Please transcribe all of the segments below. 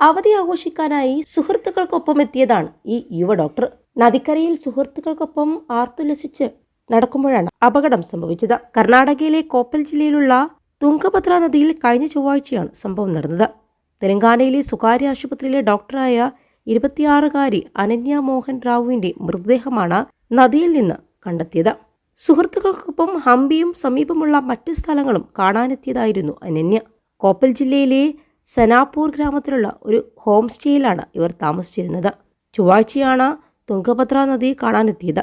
അവധി ആഘോഷിക്കാനായി സുഹൃത്തുക്കൾക്കൊപ്പം എത്തിയതാണ് ഈ യുവ ഡോക്ടർ. നദിക്കരയിൽ സുഹൃത്തുക്കൾക്കൊപ്പം ആർത്തുല്ലസിച്ച് നടക്കുമ്പോഴാണ് അപകടം സംഭവിച്ചത്. കർണാടകയിലെ കോപ്പൽ ജില്ലയിലുള്ള തുങ്കഭദ്ര നദിയിൽ കഴിഞ്ഞ ചൊവ്വാഴ്ചയാണ് സംഭവം നടന്നത്. തെലങ്കാനയിലെ സ്വകാര്യ ആശുപത്രിയിലെ ഡോക്ടറായ ഇരുപത്തിയാറുകാരി അനന്യ മോഹൻ റാവുവിന്റെ മൃതദേഹമാണ് നദിയിൽ നിന്ന് കണ്ടെത്തിയത്. സുഹൃത്തുക്കൾക്കൊപ്പം ഹംപിയും സമീപമുള്ള മറ്റ് സ്ഥലങ്ങളും കാണാനെത്തിയതായിരുന്നു അനന്യ. കോപ്പൽ ജില്ലയിലെ സനാപൂർ ഗ്രാമത്തിലുള്ള ഒരു ഹോം സ്റ്റേയിലാണ് ഇവർ താമസിച്ചിരുന്നത്. ചൊവ്വാഴ്ചയാണ് തുങ്കഭദ്ര നദി കാണാനെത്തിയത്.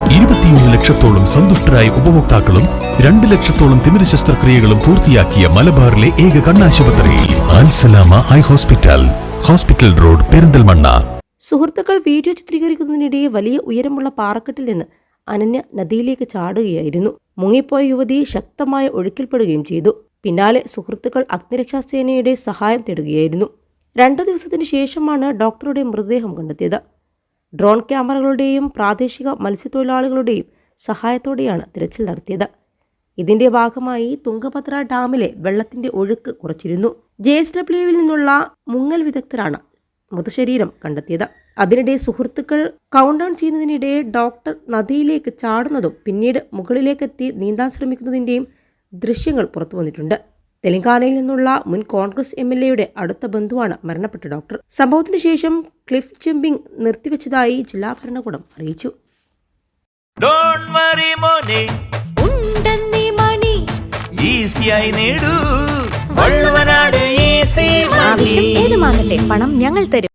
ഇരുപത്തിയൊന്ന് ലക്ഷത്തോളം സന്തുഷ്ടരായ ഉപഭോക്താക്കളും രണ്ട് ലക്ഷത്തോളം തിമിര ശസ്ത്രക്രിയകളും പൂർത്തിയാക്കിയ മലബാറിലെ ഏക കണ്ണാശുപത്രി Al Salama eye hospital hospital road Perinthalmanna. സുഹൃത്തുക്കൾ വീഡിയോ ചിത്രീകരിക്കുന്നതിനിടെ വലിയ ഉയരമുള്ള പാറക്കെട്ടിൽ നിന്ന് അനന്യ നദിയിലേക്ക് ചാടുകയായിരുന്നു. മുങ്ങിപ്പോയ യുവതി ശക്തമായ ഒഴുക്കിൽപ്പെടുകയും ചെയ്തു. പിന്നാലെ സുഹൃത്തുക്കൾ അഗ്നിരക്ഷാസേനയുടെ സഹായം തേടുകയായിരുന്നു. രണ്ടു ദിവസത്തിനു ശേഷമാണ് ഡോക്ടറുടെ മൃതദേഹം കണ്ടെത്തിയത്. ഡ്രോൺ ക്യാമറകളുടെയും പ്രാദേശിക മത്സ്യത്തൊഴിലാളികളുടെയും സഹായത്തോടെയാണ് തിരച്ചിൽ നടത്തിയത്. ഇതിന്റെ ഭാഗമായി തുങ്കഭദ്ര ഡാമിലെ വെള്ളത്തിന്റെ ഒഴുക്ക് കുറച്ചിരുന്നു. ജെ എസ് ഡബ്ല്യുവിൽ നിന്നുള്ള മുങ്ങൽ വിദഗ്ധരാണ് മൃതശരീരം കണ്ടെത്തിയത്. അതിനിടെ സുഹൃത്തുക്കൾ കൗണ്ട് ഡൗൺ ചെയ്യുന്നതിനിടെ ഡോക്ടർ നദിയിലേക്ക് ചാടുന്നതും പിന്നീട് മുകളിലേക്കെത്തി നീന്താൻ ശ്രമിക്കുന്നതിന്റെയും ദൃശ്യങ്ങൾ പുറത്തു വന്നിട്ടുണ്ട്. തെലങ്കാനയിൽ നിന്നുള്ള മുൻ കോൺഗ്രസ് എം എൽ എയുടെ അടുത്ത ബന്ധുവാണ് മരണപ്പെട്ട ഡോക്ടർ. സംഭവത്തിന് ശേഷം ക്ലിഫ് ജമ്പിംഗ് നിർത്തിവെച്ചതായി ജില്ലാ ഭരണകൂടം അറിയിച്ചു. പണം ഞങ്ങൾ തരും.